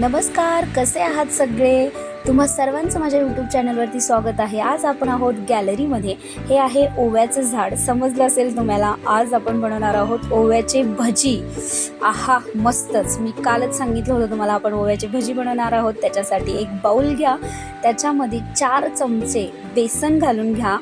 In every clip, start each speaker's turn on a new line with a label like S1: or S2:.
S1: नमस्कार कसे आहात सगळे? तुम्हा सर्वांचं माझ्या यूट्यूब चॅनलवरती स्वागत आहे. आज आपण आहोत गॅलरीमध्ये हे आहे ओव्याचं झाड. समजलं असेल तुम्हाला आज आपण बनवणार आहोत ओव्याचे भजी. आहा मस्तच. मी कालच सांगितलं होतं तुम्हाला आपण ओव्याचे भजी बनवणार आहोत. त्याच्यासाठी एक बाऊल घ्या. त्याच्यामध्ये चार चमचे बेसन घालून घ्या.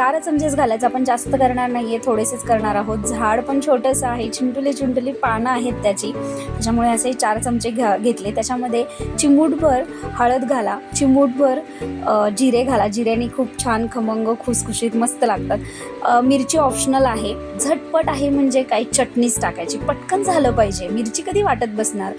S1: चार चमचेच घालायचं. आपण जास्त करणार नाही आहे थोडेसेच करणार आहोत. झाड पण छोटंसं आहे चिंटुली चिंटुली पानं आहेत त्याची. त्याच्यामुळे असे चार चमचे घ्या घेतले. त्याच्यामध्ये चिमूटभर हळद घाला. चिमूटभर जिरे घाला. जिऱ्याने खूप छान खमंग खुसखुशीत मस्त लागतात. मिरची ऑप्शनल आहे. झटपट आहे म्हणजे काही चटणीच टाकायची. पटकन झालं पाहिजे. मिरची कधी वाटत बसणार?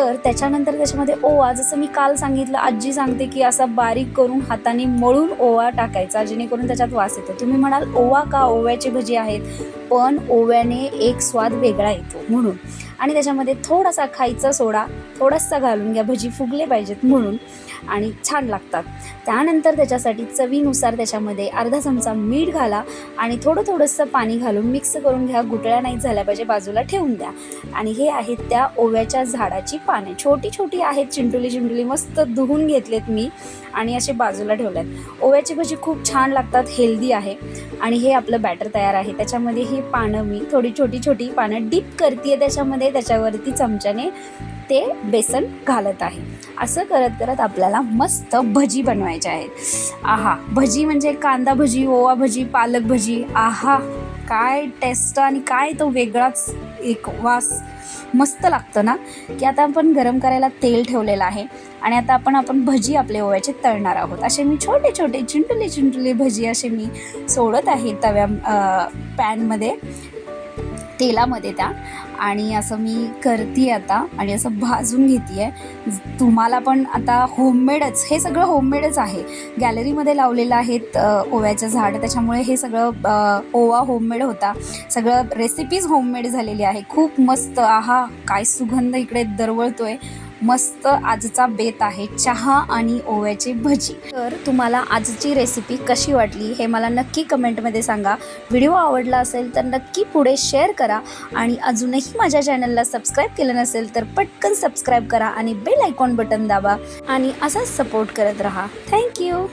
S1: तर त्याच्यानंतर त्याच्यामध्ये ओवा जसं मी काल सांगितलं आजी सांगते की असा बारीक करून हाताने मळून ओवा टाकायचा जेणेकरून त्याच्यात वास येतो. तुम्ही म्हणाल ओवा का ओव्याची भजी आहेत? पण ओव्याने एक स्वाद वेगळा येतो म्हणून. आणि त्याच्यामध्ये थोडासा खायचा सोडा थोडासा घालून घ्या भजी फुगले पाहिजेत म्हणून. आणि छान लागतात. त्यानंतर त्याच्यासाठी चवीनुसार त्याच्यामध्ये अर्धा चमचा मीठ घाला आणि थोडं थोडंसं पाणी घालून मिक्स करून घ्या. गुटळ्या नाही झाल्या पाहिजे बाजूला ठेवून द्या. आणि हे आहेत त्या ओव्याच्या झाडाची पाने. छोटी छोटी आहेत चिंटुली चिंटुली. मस्त धुवून घेतलेत मी आणि असे बाजूला ठेवल्यात ओव्याची भजी खूप छान लागतात हेल्दी आहे. आणि हे आपलं बॅटर तयार आहे. त्याच्यामध्ये ही पानं मी थोडी छोटी छोटी पानं डीप करते त्याच्यामध्ये. त्याच्यावरती चमच्याने ते बेसन घालत आहे. असं करत करत आपल्याला मस्त भजी बनवायच्या आहेत. आहा भजी म्हणजे कांदा भजी ओवा भजी पालक भजी. आहा काय टेस्ट आणि काय तो वेगळाच एक वास मस्त लागतं ना? की आता आपण गरम करायला तेल ठेवलेलं आहे आणि आता आपण आपण भजी आपले ओव्याचे तळणार आहोत. असे मी छोटे छोटे चिंटुले चिंटुले भजी असे मी सोडत आहे तव्या पॅनमध्ये तेलामध्ये त्या. आणि असं मी करते आता आणि असं भाजून घेते आहे तुम्हाला पण आता होममेडच हे सगळं होममेडच आहे. गॅलरीमध्ये लावलेलं आहेत ओव्याचं झाड. त्याच्यामुळे हे सगळं ओवा होममेड होता. सगळं रेसिपीज होममेड झालेली आहे. खूप मस्त. आहा काय सुगंध इकडे दरवळतो आहे मस्त आजचा बेत आहे चहा आणि ओव्याची भजी. तर तुम्हाला आजची रेसिपी कशी वाटली हे मला नक्की कमेंटमध्ये सांगा. व्हिडिओ आवडला असेल तर नक्की पुढे शेअर करा आणि अजूनही माझ्या चॅनलला सबस्क्राईब केलं नसेल तर पटकन सबस्क्राईब करा आणि बेल आयकॉन बटन दाबा आणि असाच सपोर्ट करत राहा. थँक्यू